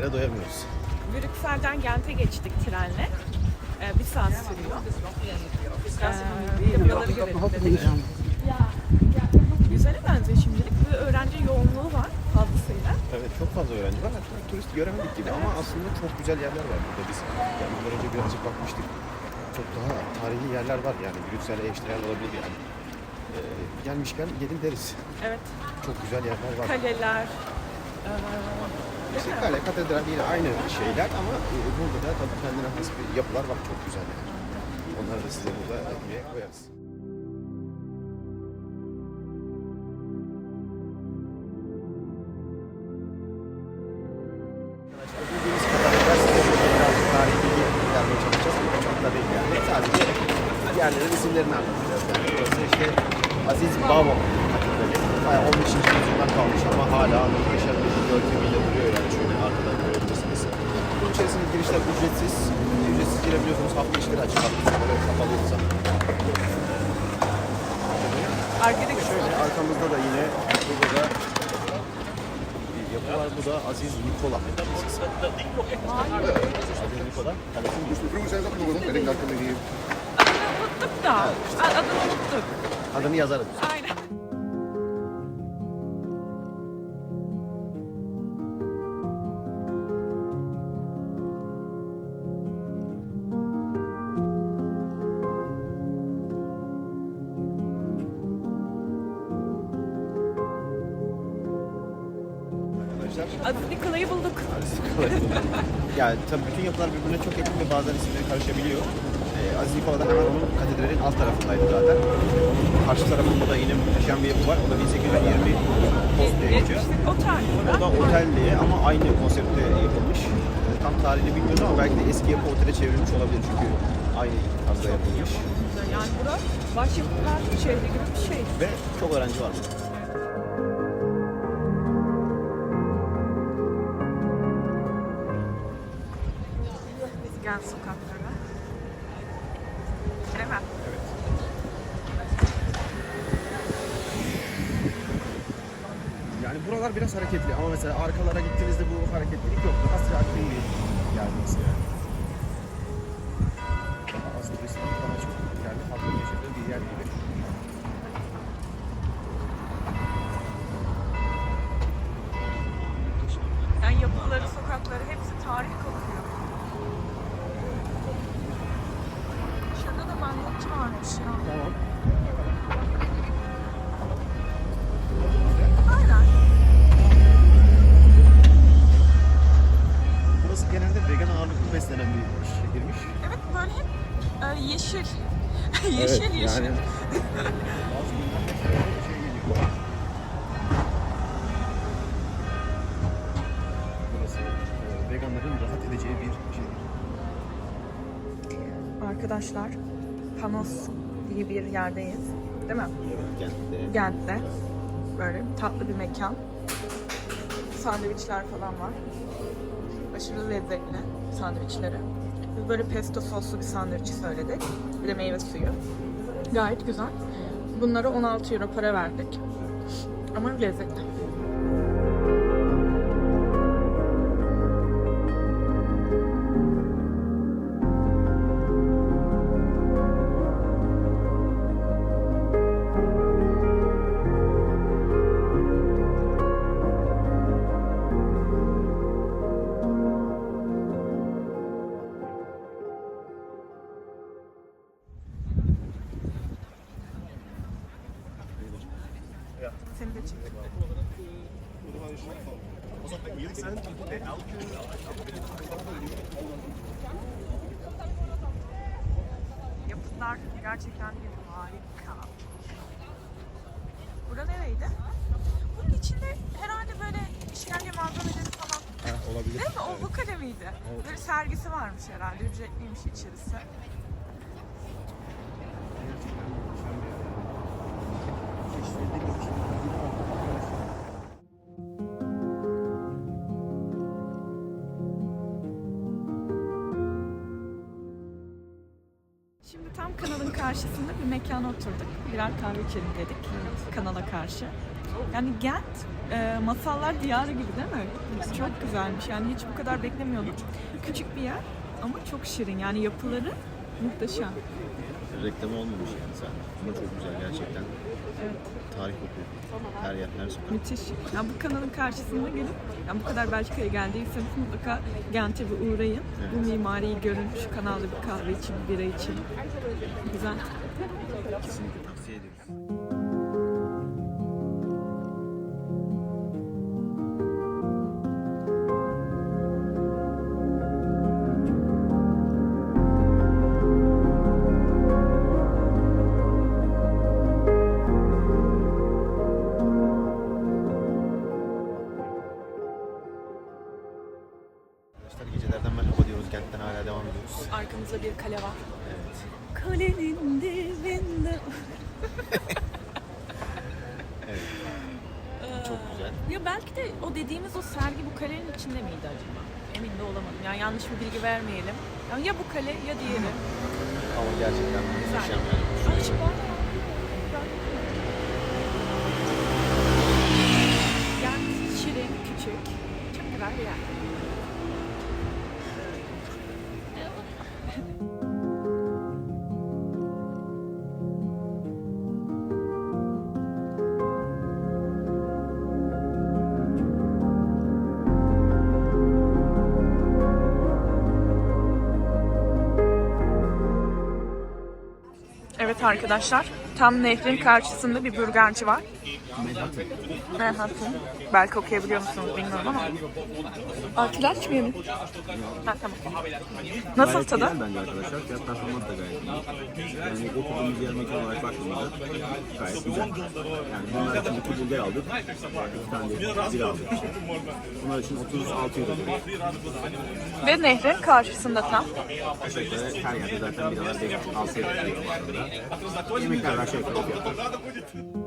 Gezmelere doyamıyoruz. Brüksel'den Gent'e geçtik trenle. Ee, bir saat sürüyor. Ee, buraları görelim dedik. Güzele benziyor şimdilik. Bir öğrenci yoğunluğu var fazlasıyla. Evet, çok fazla öğrenci var. Hatta turist göremedik gibi ama aslında çok güzel yerler var burada. Biz gelmeden önce birazcık bakmıştık. Çok daha tarihi yerler var yani. Brüksel'e eşdeğer olabilir yani. Ee, gelmişken gelin deriz. Evet. Çok güzel yerler var. Kaleler. Ee, İşte kale, katedral yine aynı şeyler ama e, burada da tabii kendine has bir yapılar var. Çok güzel yani. Onları da size burada buraya koyarız. Aziz Baba Katedrali. Bayağı 15. yüzyıldan kalmış ama hala bir görkemiyle duruyor yani şöyle arkadan görebilirsiniz. Bunun içerisinde girişler ücretsiz. Ücretsiz girebiliyorsunuz. Hafta işleri açık. Hafta içleri kapalı zaman. arkadaki Şöyle arkamızda da yine burada da bir yapı var. Bu da Aziz Nikola. Aziz Nikola. Hier unuttuk da. Adını unuttuk. adını yazarız. Aynen. Nikola'yı bulduk. Aziz Nikola'yı bulduk. yani tabii bütün yapılar birbirine çok yakın ve bazen isimleri karışabiliyor. Ee, Aziz Nikola'da hemen onun katedralin alt tarafındaydı zaten. Onun karşı tarafında da yine muhteşem bir yapı var. O da 1820 post diye geçiyor. Otel. O da otel diye ama aynı konseptte yapılmış. Ee, Tam tarihini bilmiyorum ama belki de eski yapı otele çevrilmiş olabilir çünkü aynı tarzda yapılmış. Yani bura başyapıtlar şehri gibi bir şey. Ve çok öğrenci var burada. Biz gel sokaklara. Değil mi? Yani buralar biraz hareketli ama mesela arkalara gittiğinizde bu hareketlilik yok. Daha sakin bir yer burası yani. Daha az turistin daha çok kendi halkın yaşadığı bir yer gibi. Yani yapıları, sokakları hepsi tarih kokuyor. Varmış ya. Tamam. Aynen. Burası genelde vegan ağırlıklı beslenen bir şehirmiş. Evet böyle hep e, yeşil. yeşil yeşil. Yani e, veganların rahat edeceği bir şehir. Arkadaşlar Panos diye bir yerdeyiz. Değil mi? Evet, kentte. Gent'te. Böyle tatlı bir mekan. Sandviçler falan var. Aşırı lezzetli sandviçleri. Biz böyle pesto soslu bir sandviç söyledik. Bir de meyve suyu. Gayet güzel. Bunlara 16 euro para verdik. Ama lezzetli. Yapıtlar gerçekten bir harika. Bura nereydi? Bunun içinde herhalde böyle işkence malzemeleri falan. Ha, olabilir. Değil mi? O bu kale miydi? Böyle sergisi varmış herhalde. Ücretliymiş içerisi. Şimdi tam kanalın karşısında bir mekana oturduk. Birer kahve içelim dedik. Kanala karşı. Yani Gent e, masallar diyarı gibi değil mi? Çok güzelmiş. Yani hiç bu kadar beklemiyordum. Küçük bir yer ama çok şirin. Yani yapıları muhteşem. Reklamı olmamış yani sadece. Ama çok güzel gerçekten. Evet. Tarih kokuyor. Her yer, her sokak. Müthiş. Yani bu kanalın karşısında gelip yani bu kadar Belçika'ya geldiyseniz mutlaka Gent'e bir uğrayın. Bu mimariyi görün. Şu kanalda bir kahve için, bir bira için. Güzel. Kesinlikle tavsiye ediyoruz. Arkamızda bir kale var. Evet. Kalenin dibinde. Evet. Çok güzel. Ya belki de o dediğimiz o sergi bu kalenin içinde miydi acaba? Emin de olamadım. Yani yanlış bir bilgi vermeyelim. Yani ya bu kale ya diğeri. Ama gerçekten muhteşem yani. Ay, şu var Evet arkadaşlar, tam nehrin karşısında bir burgerci var. Manhattan. Belki okuyabiliyor musunuz bilmiyorum ama. Arkilaç mı yemin? Ha tamam. Nasıl Gayet tadı? güzel bence arkadaşlar. Fiyat performans da gayet iyi. Yani oturduğumuz yer mekan olarak baktığımızda gayet güzel. Yani bunlar için iki burger aldık. İki tane de bir aldık. Bunlar için 36 euro ödedik. Ve nehrin karşısında tam. Aşağı yukarı her yerde zaten biralar 5 6 euro arada. Yemekler de aşağı yukarı fiyatlar.